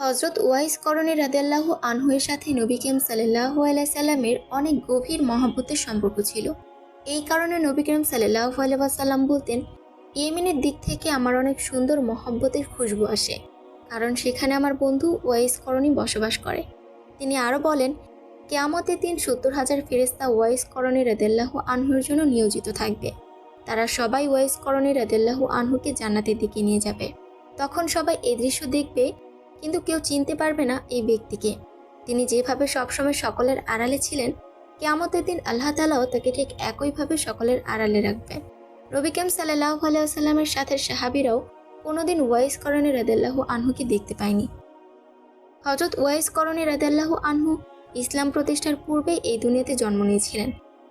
হজরত ওয়াইস করণী রাদেল্লাহ আনহুয়ের সাথে নবী কেম সাল্লাহ আলাইসাল্লামের অনেক গভীর মহাব্বতের সম্পর্ক ছিল। এই কারণে নবী করিম সাল্লাহ আলাইসাল্লাম বলতেন, ইয়েমেনের দিক থেকে আমার অনেক সুন্দর মহব্বতের খুশবু আসে। কারণ সেখানে আমার বন্ধু ওয়াইস করণী বসবাস করে। তিনি আরও বলেন, কেয়ামতের দিন সত্তর হাজার ফেরেস্তা ওয়াইস করণী রাদেল্লাহ আনহুর জন্য নিয়োজিত থাকবে। তারা সবাই ওয়াইস করণী রাদেল্লাহ আনহুকে জান্নাতের দিকে নিয়ে যাবে। তখন সবাই এই দৃশ্য দেখবে কিন্তু কেউ চিনতে পারবে না এই ব্যক্তিকে। তিনি যেভাবে সবসময় সকলের আড়ালে ছিলেন, কেয়ামতের দিন আল্লাহ তালাও তাকে ঠিক একইভাবে সকলের আড়ালে রাখবেন। রবিকাম সাল্লাহ আলাইসাল্লামের সাথে সাহাবিরাও কোনোদিন ওয়াইস করণে রাদেল্লাহ আনহুকে দেখতে পায়নি। হজরত ওয়াইস করণে রাদেল্লাহ আনহু ইসলাম প্রতিষ্ঠার পূর্বেই এই দুনিয়াতে জন্ম নিয়েছিলেন।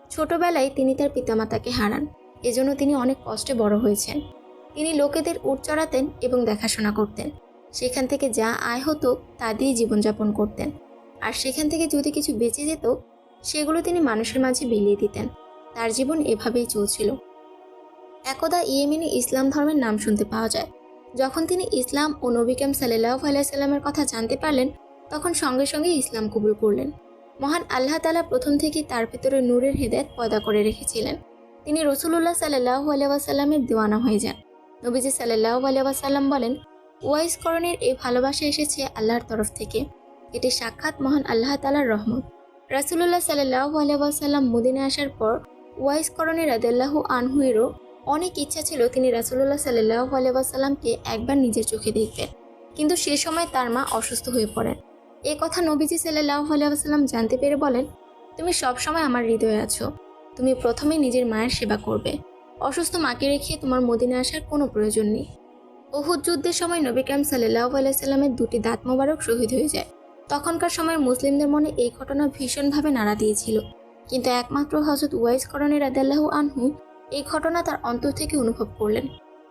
ছোটবেলায় তিনি তার পিতামাতাকে হারান, এজন্য তিনি অনেক কষ্টে বড় হয়েছেন। তিনি লোকেদের উট চড়াতেন এবং দেখাশোনা করতেন। সেখান থেকে যা আয় হতো তা দিয়ে জীবনযাপন করতেন। আর সেখান থেকে যদি কিছু বেঁচে যেত, সেগুলো তিনি মানুষের মাঝে বিলিয়ে দিতেন। তার জীবন এভাবেই চলছিল। একদা ইয়েমিনে ইসলাম ধর্মের নাম শুনতে পাওয়া যায়। যখন তিনি ইসলাম ও নবিকাম সাল্লাহ আলাইসাল্লামের কথা জানতে পারলেন, তখন সঙ্গে সঙ্গে ইসলাম কবুল করলেন। মহান আল্লাহ তালা প্রথম থেকেই তার ভেতরে নূরের হেদায়ত পয়দা করে রেখেছিলেন। তিনি রসুল্লাহ সাল্লাহ আলিয়াসাল্লামের দেওয়ানা হয়ে যান। নবীজি সাল্লাহ আলিয়াসাল্লাম বলেন ওয়াইস করণের এই ভালোবাসা এসেছে আল্লাহর তরফ থেকে। এটি সাক্ষাৎ মহান আল্লাহ তালার রহমত। রাসুল্লাহ সাল্লাহ আলিয়াসাল্লাম মদিনে আসার পর ওয়াইস করণের রাদেল্লাহ আনহুয়েরও অনেক ইচ্ছা ছিল তিনি রাসুল্লাহ সাল্লাহ আলিয়াসাল্লামকে একবার নিজের চোখে দেখবেন কিন্তু সে সময় তার মা অসুস্থ হয়ে পড়েন। এ কথা নবীজি সাল্লাহ আলিয়াসাল্লাম জানতে পেরে বলেন, তুমি সবসময় আমার হৃদয়ে আছো। তুমি প্রথমে নিজের মায়ের সেবা করবে। অসুস্থ মাকে রেখে তোমার মদিনে আসার কোনো প্রয়োজন নেই। ওহুদ যুদ্ধের সময় নবী কালাম সাল্লাহ আলাইসাল্লামের দুটি দাঁত মোবারক শহীদ হয়ে যায়। তখনকার সময় মুসলিমদের মনে এই ঘটনা ভীষণভাবে নাড়া দিয়েছিল। কিন্তু একমাত্র হজরত ওয়াইস করণের আদাল্লাহ আনহু এই ঘটনা তার অন্তর থেকে অনুভব করলেন।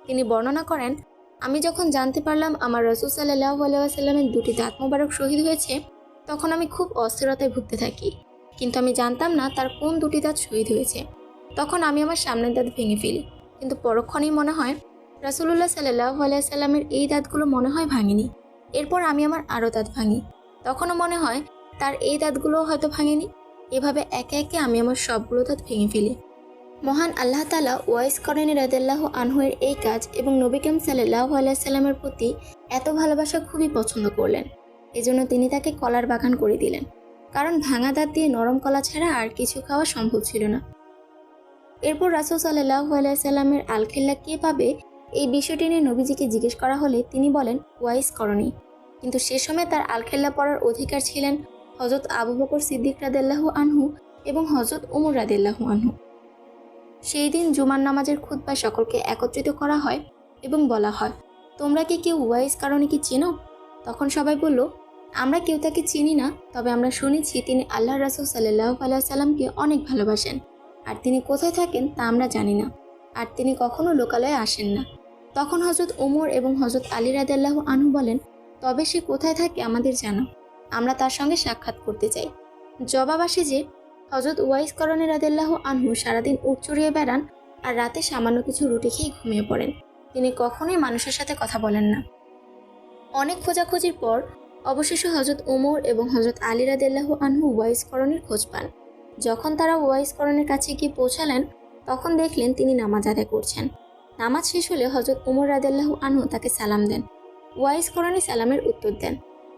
তিনি বর্ণনা করেন, আমি যখন জানতে পারলাম আমার রসুল সাল্লাহ আলাইসাল্লামের দুটি দাঁত মোবারক শহীদ হয়েছে, তখন আমি খুব অস্থিরতায় ভুগতে থাকি। কিন্তু আমি জানতাম না তার কোন দুটি দাঁত শহীদ হয়েছে। তখন আমি আমার সামনের দাঁত ভেঙে ফেলি। কিন্তু পরক্ষণেই মনে হয় রাসুলুল্লাহ সাল্লাহ আলাইসাল্লামের এই দাঁতগুলো মনে হয় ভাঙেনি। এরপর আমি আমার আরও দাঁত ভাঙি। তখনও মনে হয় তার এই দাঁতগুলোও হয়তো ভাঙেনি। এভাবে একে একে আমি আমার সবগুলো দাঁত ভেঙে ফেলি। মহান আল্লাহ তালা ওয়াইস করেন রাদাল্লাহ আনহুয়ের এই কাজ এবং নবিকাম সাল্লাহ আলাইসাল্লামের প্রতি এত ভালোবাসা খুবই পছন্দ করলেন। এজন্য তিনি তাকে কলার বাগান করে দিলেন। কারণ ভাঙা দাঁত দিয়ে নরম কলা ছাড়া আর কিছু খাওয়া সম্ভব ছিল না। এরপর রাসুল সাল্লাহ আলাইসাল্লামের আলখিল্লা কে পাবে এই বিষয়টি নিয়ে নবীজিকে জিজ্ঞেস করা হলে তিনি বলেন, ওয়াইস করণী কিন্তু সে সময় তার আলখেল্লা পড়ার অধিকার ছিলেন হজরত আবু বকর সিদ্দিক রাদেল্লাহু আনহু এবং হজরত উমর রাদেল্লাহু আনহু। সেই দিন জুমার নামাজের খুদ্া সকলকে একত্রিত করা হয় এবং বলা হয়, তোমরা কি কেউ ওয়াইস কারণে কি চেনো? তখন সবাই বলল, আমরা কেউ তাকে চিনি না, তবে আমরা শুনেছি তিনি আল্লাহ রাসুল সাল্লাহ আল্লাহ সাল্লামকে অনেক ভালোবাসেন। আর তিনি কোথায় থাকেন তা আমরা জানি না। আর তিনি কখনো লোকালয়ে আসেন না। তখন হজরত ওমর এবং হজরত আলী রাদাল্লাহ আনহু বলেন, তবে সে কোথায় থাকে আমাদের জানো। আমরা তার সঙ্গে সাক্ষাৎ করতে চাই। জবাব আসে যে হজরত ওয়াইস করণে রাদাল্লাহ আনহু সারাদিন উঠ চড়িয়ে বেড়ান আর রাতে সামান্য কিছু রুটি খেয়ে ঘুমিয়ে পড়েন। তিনি কখনোই মানুষের সাথে কথা বলেন না। অনেক খোঁজাখুঁজির পর অবশেষে হজরত ওমর এবং হজরত আলী রাদাল্লাহ আনহু ওয়াইস করণের খোঁজ পান। যখন তারা ওয়াইস করণের কাছে গিয়ে পৌঁছালেন, তখন দেখলেন তিনি নামাজ আদায় করছেন। নামাজ শেষ হলে হজরত উমর রাদাল্লাহ আনহু তাকে সালাম দেন। ওয়াইস করণী সালামের উত্তর দেন।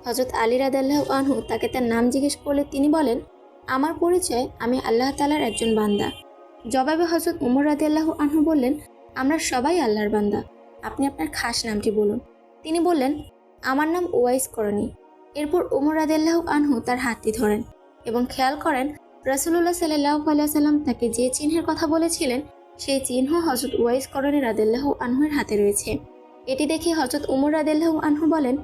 হজরত আলী রাদাল্লাহ আনহু তাকে তার নাম জিজ্ঞেস করলে তিনি বলেন, আমার পরিচয় আমি আল্লাহ তালার একজন বান্দা। জবাবে হজরত উমর রাদিয়াল্লাহ আনহু বললেন, আমরা সবাই আল্লাহর বান্দা। আপনি আপনার খাস নামটি বলুন। তিনি বললেন, আমার নাম ওয়াইস করণী এরপর উমর রাদিয়াল্লাহ আনহু তার হাতটি ধরেন এবং খেয়াল করেন রসুল্লাহ সাল্লাহ আলিয়া সাল্লাম তাকে যে চিহ্নের কথা বলেছিলেন সেই চিহ্ন হজরত ওয়াইস করণে রাদেল্লাহ আনহুর হাতে রয়েছে। এটি দেখে হজরত উমর রাদেল্লাহ আনহু বলেন,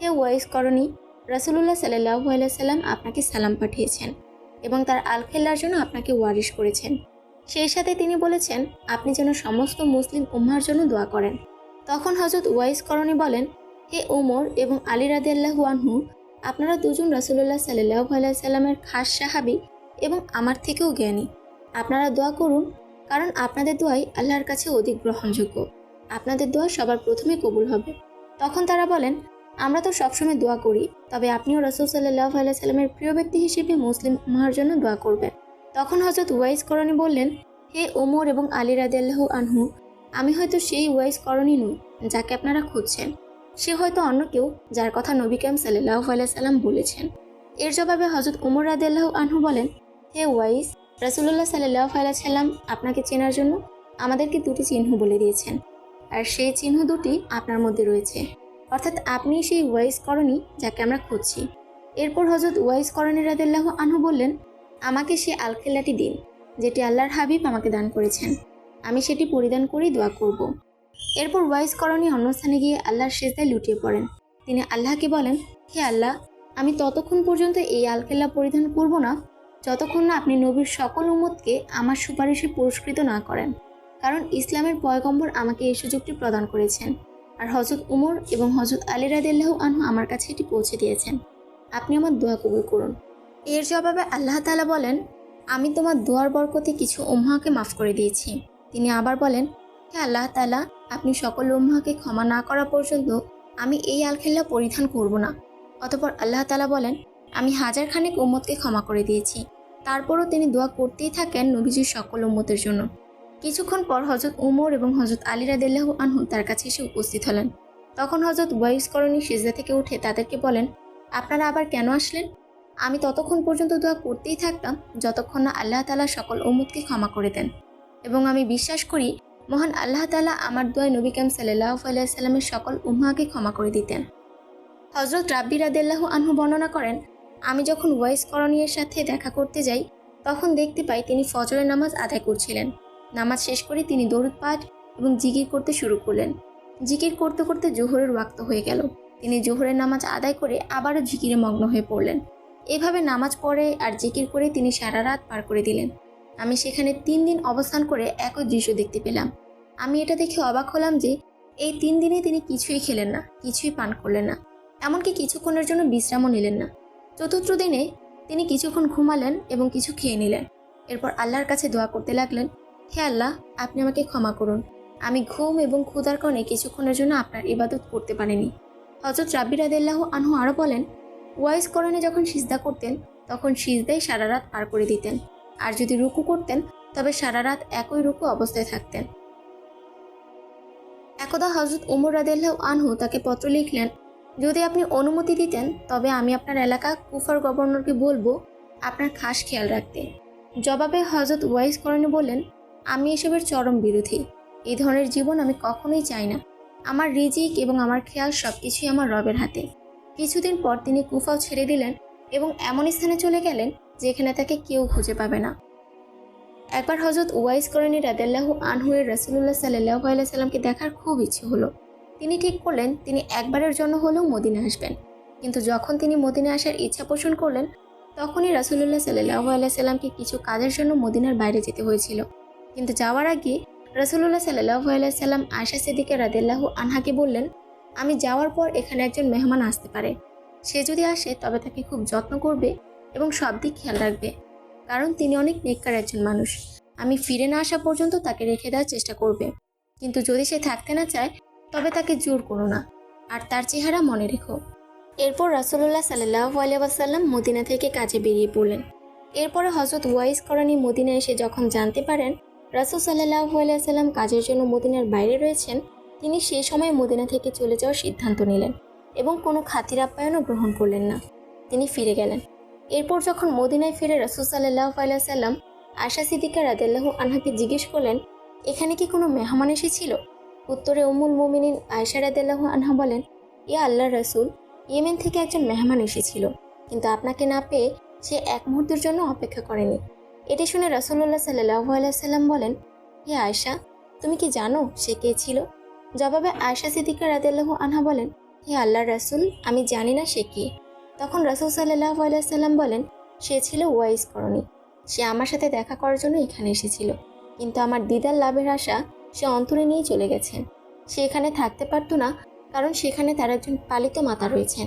হে ওয়াইস করণী রাসুলুল্লাহ সাল্লাহ সাল্লাম আপনাকে সালাম পাঠিয়েছেন এবং তার আলখেল্লার জন্য আপনাকে ওয়ারিশ করেছেন। সেই সাথে তিনি বলেছেন, আপনি যেন সমস্ত মুসলিম উম্মার জন্য দোয়া করেন। তখন হজরত ওয়াইস করণী বলেন, হে ওমর এবং আলী রাদেল্লাহু আনহু, আপনারা দুজন রাসুলুল্লাহ সাল্লাহ সাল্লামের খাস সাহাবি এবং আমার থেকেও জ্ঞানী। আপনারা দোয়া করুন কারণ আপনাদের দোয়াই আল্লাহর কাছে অধিক গ্রহণযোগ্য। আপনাদের দোয়া সবার প্রথমে কবুল হবে। তখন তারা বলেন, আমরা তো সবসময় দোয়া করি, তবে আপনিও রসুল সাল্লাহ আলাইসাল্লামের প্রিয় ব্যক্তি হিসেবে মুসলিম উম্মার জন্য দোয়া করবেন। তখন হজরত ওয়াইস করণী বললেন, হে ওমর এবং আলী রাদিয়াল্লাহু আনহু, আমি হয়তো সেই ওয়াইস করণী নই, যাকে আপনারা খুঁজছেন। সে হয়তো অন্য কেউ যার কথা নবী কাম সাল্লাহ আলাইসাল্লাম বলেছেন। এর জবাবে হজরত উমর রাদিয়াল্লাহু আনহু বলেন, হে ওয়াইস রাসুল্লাহ সাল্লাহ আলাইসাল্লাম আপনাকে চেনার জন্য আমাদেরকে দুটি চিহ্ন বলে দিয়েছেন। আর সেই চিহ্ন দুটি আপনার মধ্যে রয়েছে। অর্থাৎ আপনি সেই ওয়াইস করণী যাকে আমরা খুঁজছি। এরপর হজরত ওয়াইস করণী রাদিল্লাহ আনহু বললেন, আমাকে সে আলখেল্লাটি দিন, যেটি আল্লাহর হাবিব আমাকে দান করেছেন। আমি সেটি পরিধান করেই দোয়া করব। এরপর ওয়াইস করণী অন্য স্থানে গিয়ে আল্লাহর শেষদায় লুটিয়ে পড়েন। তিনি আল্লাহকে বলেন, হে আল্লাহ, আমি ততক্ষণ পর্যন্ত এই আলখেল্লা পরিধান করব না যতক্ষণ না আপনি নবীর সকল উম্মতকে আমার সুপারিশে পুরস্কৃত না করেন, কারণ ইসলামের পয়গম্বর আমাকে এই সুযোগটি প্রদান করেছেন। আর হজরত উমর এবং হজরত আলী রাদিল্লাহ আনহু আমার কাছে এটি পৌঁছে দিয়েছেন। আপনি আমার দোয়া কবুল করুন। এর জবাবে আল্লাহ তালা বলেন, আমি তোমার দোয়ার বরকতে কিছু উম্মাকে মাফ করে দিয়েছি। তিনি আবার বলেন, হে আল্লাহ তালা আপনি সকল উম্মাকে ক্ষমা না করা পর্যন্ত আমি এই আলখেল্লা পরিধান করব না। অতপর আল্লাহ তালা বলেন, আমি হাজার খানেক উম্মতকে ক্ষমা করে দিয়েছি। তারপরও তিনি দোয়া করতেই থাকেন নবীজির সকল উম্মতের জন্য। কিছুক্ষণ পর হজরত উমর এবং হজরত আলী রাদিল্লাহু আনহু তার কাছে এসে উপস্থিত হলেন। তখন হজরত ওয়াইস করণী সিজদা থেকে উঠে তাদেরকে বলেন, আপনারা আবার কেন আসলেন? আমি ততক্ষণ পর্যন্ত দোয়া করতেই থাকতাম যতক্ষণ না আল্লাহ তালা সকল উম্মতকে ক্ষমা করে দেন। এবং আমি বিশ্বাস করি মহান আল্লাহ তালা আমার দোয়ায় নবী কাম সাল্লাহ আলাইসাল্লামের সকল উম্মাকে ক্ষমা করে দিতেন। হজরত রাব্বি রাদিল্লাহু আনহু বর্ণনা করেন আমি যখন ওয়াইস করণীয়ের সাথে দেখা করতে যাই, তখন দেখতে পাই তিনি ফজরের নামাজ আদায় করছিলেন। নামাজ শেষ করে তিনি দরুদ পাঠ এবং জিকির করতে শুরু করলেন। জিকির করতে করতে জোহরের ওয়াক্ত হয়ে গেল। তিনি জোহরের নামাজ আদায় করে আবারও জিকিরে মগ্ন হয়ে পড়লেন। এভাবে নামাজ পড়ে আর জিকির করে তিনি সারা রাত পার করে দিলেন। আমি সেখানে তিন দিন অবস্থান করে একই দৃশ্য দেখতে পেলাম। আমি এটা দেখে অবাক হলাম যে, এই তিন দিনে তিনি কিছুই খেলেন না, কিছুই পান করলেন না। এমনকি কিছুক্ষণের জন্য বিশ্রামও নিলেন না। চতুর্থ দিনে তিনি কিছুক্ষণ ঘুমালেন এবং কিছু খেয়ে নিলেন। এরপর আল্লাহর কাছে দোয়া করতে লাগলেন, হে আল্লাহ, আপনি আমাকে ক্ষমা করুন। আমি ঘুম এবং ক্ষুধার কারণে কিছুক্ষণের জন্য আপনার ইবাদত করতে পারিনি। হজরত রাব্বি রাদিল্লাহ আনহু আরও বলেন ওয়াইস করণে যখন সিজদা করতেন, তখন সিজদাই সারা রাত পার করে দিতেন। আর যদি রুকু করতেন, তবে সারা রাত একই রুকু অবস্থায় থাকতেন। একদা হজরত উমর রাদিল্লাহ আনহু তাকে পত্র লিখলেন যদি আপনি অনুমতি দিতেন, তবে আমি আপনার এলাকা কুফার গভর্নরকে বলব আপনার খাস খেয়াল রাখতে। জবাবে হজরত ওয়াইস করণী বললেন, আমি এসবের চরম বিরোধী। এই ধরনের জীবন আমি কখনোই চাই না। আমার রিজিক এবং আমার খেয়াল সব কিছুই আমার রবের হাতে। কিছুদিন পর তিনি কুফাও ছেড়ে দিলেন এবং এমন স্থানে চলে গেলেন যেখানে তাকে কেউ খুঁজে পাবে না। একবার হজরত ওয়াইস করণী রাদেল্লাহু আনহুয়ের রসুল্লাহ সাল্লাহ সাল্লামকে দেখার খুব ইচ্ছে হলো। তিনি ঠিক করলেন, তিনি একবারের জন্য হলেও মদিনে আসবেন। কিন্তু যখন তিনি মদিনে আসার ইচ্ছা পোষণ করলেন, তখনই রাসুল্লাহ সাল্লাহ আলাইসাল্লামকে কিছু কাজের জন্য মদিনার বাইরে যেতে হয়েছিল। কিন্তু যাওয়ার আগে রসুল্লাহ সাল্লাহ আলাইসাল্লাম আয়সা সিদ্দিকে রাদেল্লাহু আনহাকে বললেন, আমি যাওয়ার পর এখানে একজন মেহমান আসতে পারে। সে যদি আসে, তবে তাকে খুব যত্ন করবে এবং সব দিক খেয়াল রাখবে। কারণ তিনি অনেক নেককার একজন মানুষ। আমি ফিরে না আসা পর্যন্ত তাকে রেখে দেওয়ার চেষ্টা করবে। কিন্তু যদি সে থাকতে না চায় তবে তাকে জোর করো না। আর তার চেহারা মনে রেখো। এরপর রাসুল্লাহ সাল্লাহ মদিনা থেকে কাজে বেরিয়ে পড়লেন। এরপরে হজরত ওয়াইস করানি মদিনা এসে যখন জানতে পারেন রাসুল সাল্লাহ আলিয়াল্লাম কাজের জন্য মদিনার বাইরে রয়েছেন, তিনি সেই সময় মদিনা থেকে চলে যাওয়ার সিদ্ধান্ত নিলেন এবং কোনো খাতির আপ্যায়নও গ্রহণ করলেন না। তিনি ফিরে গেলেন। এরপর যখন মদিনায় ফিরে রাসুল সাল্লাহ আলিয়াল্লাম আশা সিদ্দিকা রাদেল্লাহ আনহাকে জিজ্ঞেস করলেন, এখানে কি কোনো মেহমান এসেছিল? উত্তরে উমুল মোমিনিন আয়সা রাদেল্লাহ আনহা বলেন, ইয়া আল্লাহ রসুল, ইয়েমেন থেকে একজন মেহমান এসেছিল, কিন্তু আপনাকে না পেয়ে সে এক মুহূর্তের জন্য অপেক্ষা করেনি। এটি শুনে রসুল্লাহ সাল্লাহ আলাইসাল্লাম বলেন, হে আয়সা তুমি কি জানো সে কে ছিল? জবাবে আয়সা সিদ্দিকা রাদেল্লাহ আনহা বলেন, হে আল্লাহ রসুল, আমি জানি না সে কে। তখন রসুল সাল্লাহ আলাইসাল্লাম বলেন, সে ছিল ওয়াইস করণী। সে আমার সাথে দেখা করার জন্য এখানে এসেছিল। কিন্তু আমার দিদার লাভের আশা সে অন্তরে নিয়ে চলে গেছেন সে এখানে থাকতে পারতো না, কারণ সেখানে তার একজন পালিত মাতা রয়েছেন,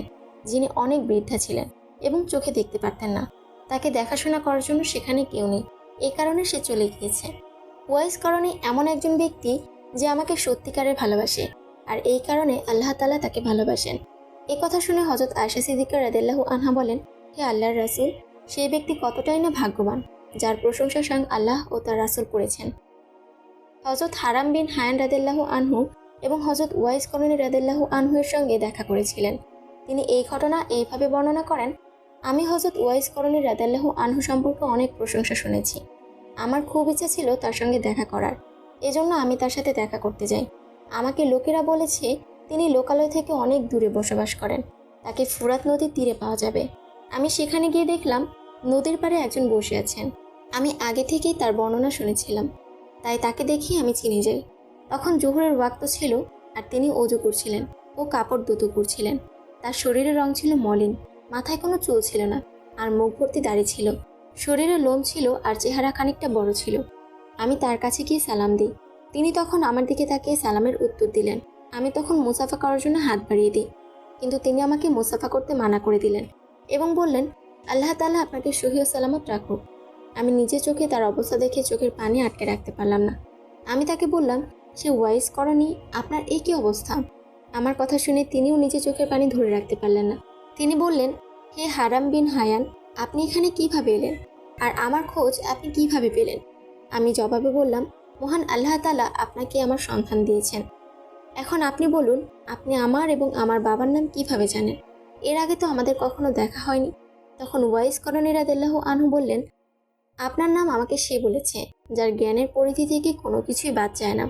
যিনি অনেক বৃদ্ধা ছিলেন এবং চোখে দেখতে পারতেন না। তাকে দেখাশোনা করার জন্য সেখানে কেউ নেই। এই কারণে সে চলে গিয়েছে। ওয়াইস করণে এমন একজন ব্যক্তি যে আমাকে সত্যিকারের ভালোবাসে, আর এই কারণে আল্লাহ তালা তাকে ভালোবাসেন। এ কথা শুনে হজরত আয়সা সিদ্দিকা রাদিল্লাহু আনহা বলেন, হে আল্লাহর রাসুল, সেই ব্যক্তি কতটাই না ভাগ্যবান, যার প্রশংসা স্বয়ং আল্লাহ ও তার রাসুল করেছেন। হজরত হারাম বিন হায়ান রাদিল্লাহু আনহু এবং হজরত ওয়াইস করণী রাদিল্লাহু আনহুয়ের সঙ্গে দেখা করেছিলেন। তিনি এই ঘটনা এইভাবে বর্ণনা করেন, আমি হজরত ওয়াইস করণী রাদিল্লাহু আনহু সম্পর্কে অনেক প্রশংসা শুনেছি। আমার খুব ইচ্ছা ছিল তার সঙ্গে দেখা করার। এজন্য আমি তার সাথে দেখা করতে যাই। আমাকে লোকেরা বলেছে, তিনি লোকালয় থেকে অনেক দূরে বসবাস করেন। তাকে ফুরাত নদীর তীরে পাওয়া যাবে। আমি সেখানে গিয়ে দেখলাম, নদীর পাড়ে একজন বসে আছেন। আমি আগে থেকেই তার বর্ণনা শুনেছিলাম। তাই তাকে দেখি আমি চিনে যাই তখন জোহরের ওয়াক্ত ছিল আর তিনি অজু করছিলেন ও কাপড় দুটো করছিলেন। তার শরীরের রং ছিল মলিন, মাথায় কোনো চুল ছিল না আর মুখ ভর্তি দাড়ি ছিল। শরীরে লোম ছিল আর চেহারা খানিকটা বড় ছিল। আমি তার কাছে গিয়ে সালাম দিই। তিনি তখন আমার দিকে তাকিয়ে সালামের উত্তর দিলেন, আমি তখন মুসাফা করার জন্য হাত বাড়িয়ে দিই। কিন্তু তিনি আমাকে মুসাফা করতে মানা করে দিলেন এবং বললেন, আল্লাহ তাআলা আপনাকে সহি সালামত রাখুক। আমি নিজে চোখে তার অবস্থা দেখে চোখের পানি আটকে রাখতে পারলাম না। আমি তাকে বললাম, সে ওয়াইস করনি, আপনার এই কী অবস্থা? আমার কথা শুনে তিনিও নিজে চোখের পানি ধরে রাখতে পারলেন না। তিনি বললেন, হে হারাম বিন হায়ান, আপনি এখানে কীভাবে এলেন? আর আমার খোঁজ আপনি কীভাবে পেলেন? আমি জবাবে বললাম, মহান আল্লাহ তালা আপনাকে আমার সন্ধান দিয়েছেন। এখন আপনি বলুন, আপনি আমার এবং আমার বাবার নাম কীভাবে জানেন? এর আগে তো আমাদের কখনো দেখা হয়নি। তখন ওয়াইস করণী রাদেল্লাহ আনহু বললেন আপনার নাম আমাকে সে বলেছে, যার জ্ঞানের পরিধি থেকে কোনো কিছুই বাদ যায় না।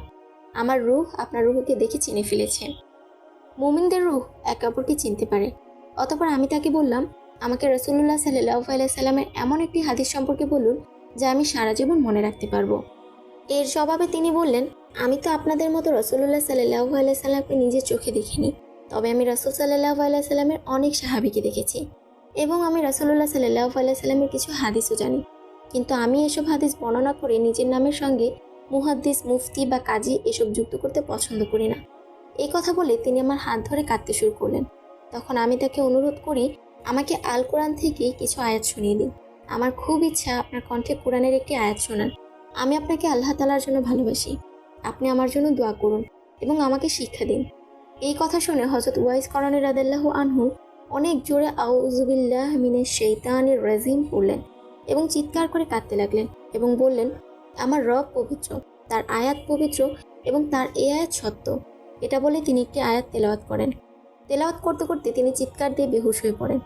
আমার রুহ আপনার রুহকে দেখে চিনে ফেলেছে। মুমিনদের রুহ একে অপরকে চিনতে পারে। অতপর আমি তাকে বললাম, আমাকে রসুল্লাহ সাল্লাহ সাল্লামের এমন একটি হাদিস সম্পর্কে বলুন, যা আমি সারা জীবন মনে রাখতে পারব। এর জবাবে তিনি বললেন, আমি তো আপনাদের মতো রসুল্লাহ সাল্লাহ সাল্লামকে নিজের চোখে দেখিনি, তবে আমি রসুল সাল্লাহ সাল্লামের অনেক সাহাবিকে দেখেছি। এবং আমি রসুল্লাহ সাল্লাহ সাল্লামের কিছু হাদিসও জানি। কিন্তু আমি এসব হাদিস বর্ণনা করে নিজের নামের সঙ্গে মুহাদ্দিস, মুফতি বা কাজী এসব যুক্ত করতে পছন্দ করি না। এই কথা বলে তিনি আমার হাত ধরে কাঁদতে শুরু করলেন। তখন আমি তাকে অনুরোধ করি, আমাকে আল কোরআন থেকে কিছু আয়াত শুনিয়ে দিন। আমার খুব ইচ্ছা আপনার কণ্ঠে কোরআনের একটি আয়াত শোনান আমি আপনাকে আল্লাহ তালার জন্য ভালোবাসি। আপনি আমার জন্য দোয়া করুন এবং আমাকে শিক্ষা দিন। এই কথা শুনে হজরত ওয়াইস করণের রাদেল্লাহ আনহু অনেক জোরে আউজুবিল্লাহ মিনের শৈতানের রাজিম পড়লেন। এবং চিৎকার করে কাঁদতে লাগলেন এবং বললেন, আমার রব পবিত্র, তার আয়াত পবিত্র এবং তার এ আয়াত সত্য। এটা বলে তিনি একটি আয়াত তেলাওয়াত করেন। তেলাওয়াত করতে করতে তিনি চিৎকার দিয়ে বেহুশ হয়ে পড়েন।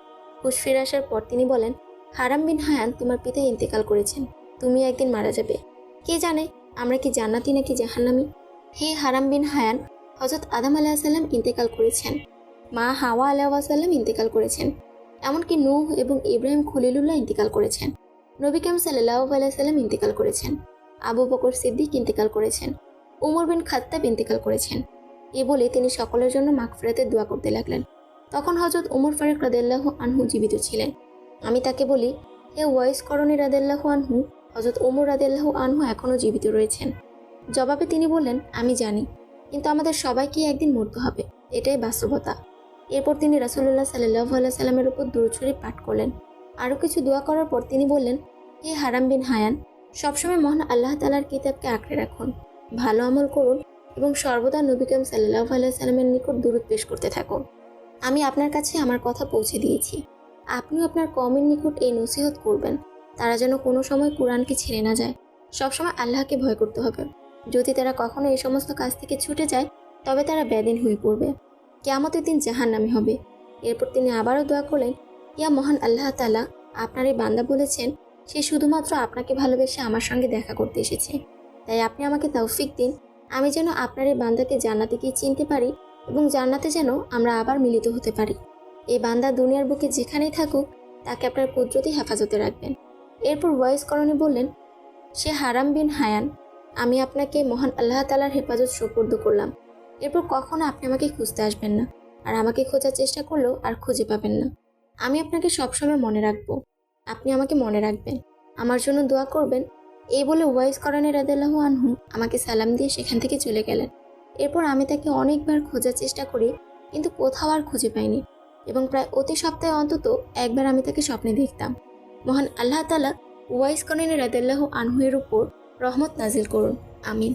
হুশ ফিরে আসার পর তিনি বলেন, হারাম বিন হায়ান তোমার পিতা ইন্তেকাল করেছেন। তুমি একদিন মারা যাবে। কে জানে, আমরা কি জান্নাতি নাকি জাহান্নামি? হে হারাম বিন হায়ান হজরত আদম আলাহ সাল্লাম ইন্তেকাল করেছেন। মা হাওয়া আলাহ সাল্লাম ইন্তেকাল করেছেন। এমনকি নূহ এবং ইব্রাহিম খলিলুল্লাহ ইন্তেকাল করেছেন। নবী কাম সাল্লাহ আলাইসাল্লাম ইন্তেকাল করেছেন। আবু বকর সিদ্দিক ইন্তেকাল করেছেন। উমর বিন খাত্তাব ইন্তেকাল করেছেন। এ বলে তিনি সকলের জন্য মাগফিরাতের দোয়া করতে লাগলেন। তখন হজরত উমর ফারুক রাদেল্লাহ আনহু জীবিত ছিলেন। আমি তাকে বলি, হে ওয়াইস করণী রাদেল্লাহ আনহু হজরত উমর রাদেল্লাহ আনহু এখনও জীবিত রয়েছেন। জবাবে তিনি বললেন, আমি জানি, কিন্তু আমাদের সবাইকে একদিন মরতে হবে। এটাই বাস্তবতা। এরপর তিনি রাসুল্লাহ সাল্লাহ সাল্লামের উপর দূরছড়ি পাঠ করলেন। আরও কিছু দোয়া করার পর তিনি বললেন, হে হারাম বিন হায়ান, সবসময় মহান আল্লাহ তালার কিতাবকে আঁকড়ে রাখুন। ভালো আমল করুন এবং সর্বদা নবিকাম সাল্লাহ সাল্লামের নিকট দূরত পেশ করতে থাকুন। আমি আপনার কাছে আমার কথা পৌঁছে দিয়েছি। আপনিও আপনার কমের নিকট এই নসিহত করবেন। তারা যেন কোনো সময় কোরআনকে ছেড়ে না যায়। সবসময় আল্লাহকে ভয় করতে হবে। যদি তারা কখনো এই সমস্ত কাজ থেকে ছুটে যায়, তবে তারা ব্যাদিন হয়ে পড়বে। কেয়ামতের দিন জাহান নামে হবে। এরপর তিনি আবারও দোয়া করলেন ইয়া মহান আল্লাহ তালা আপনার এই বান্দা বলেছেন, সে শুধুমাত্র আপনাকে ভালোবেসে আমার সঙ্গে দেখা করতে এসেছে। তাই আপনি আমাকে তৌফিক দিন। আমি যেন আপনার এই বান্দাকে জান্নাতে গিয়ে চিনতে পারি এবং জান্নাতে যেন আমরা আবার মিলিত হতে পারি। এই বান্দা দুনিয়ার বুকে যেখানেই থাকুক, তাকে আপনার কুদরতি হেফাজতে রাখবেন। এরপর ওয়াইস করণে বললেন, সে হারাম বিন হায়ান। আমি আপনাকে মহান আল্লাহ তালার হেফাজত সুপর্দ করলাম। এরপর কখনো আপনি আমাকে খুঁজতে আসবেন না। আর আমাকে খোঁজার চেষ্টা করলেও আর খুঁজে পাবেন না। আমি আপনাকে সবসময় মনে রাখব। আপনি আমাকে মনে রাখবেন। আমার জন্য দোয়া করবেন। এই বলে ওয়াইস করানে রাদেলাহ আনহু আমাকে সালাম দিয়ে সেখান থেকে চলে গেলেন। এরপর আমি তাকে অনেকবার খোঁজার চেষ্টা করি, কিন্তু কোথাও আর খুঁজে পাইনি এবং প্রায় অতি সপ্তাহে অন্তত একবার আমি তাকে স্বপ্নে দেখতাম। মহান আল্লাহ তালা ওয়াইস করানে রাদেল্লাহ আনহুয়ের উপর রহমত নাজিল করুন। আমিন।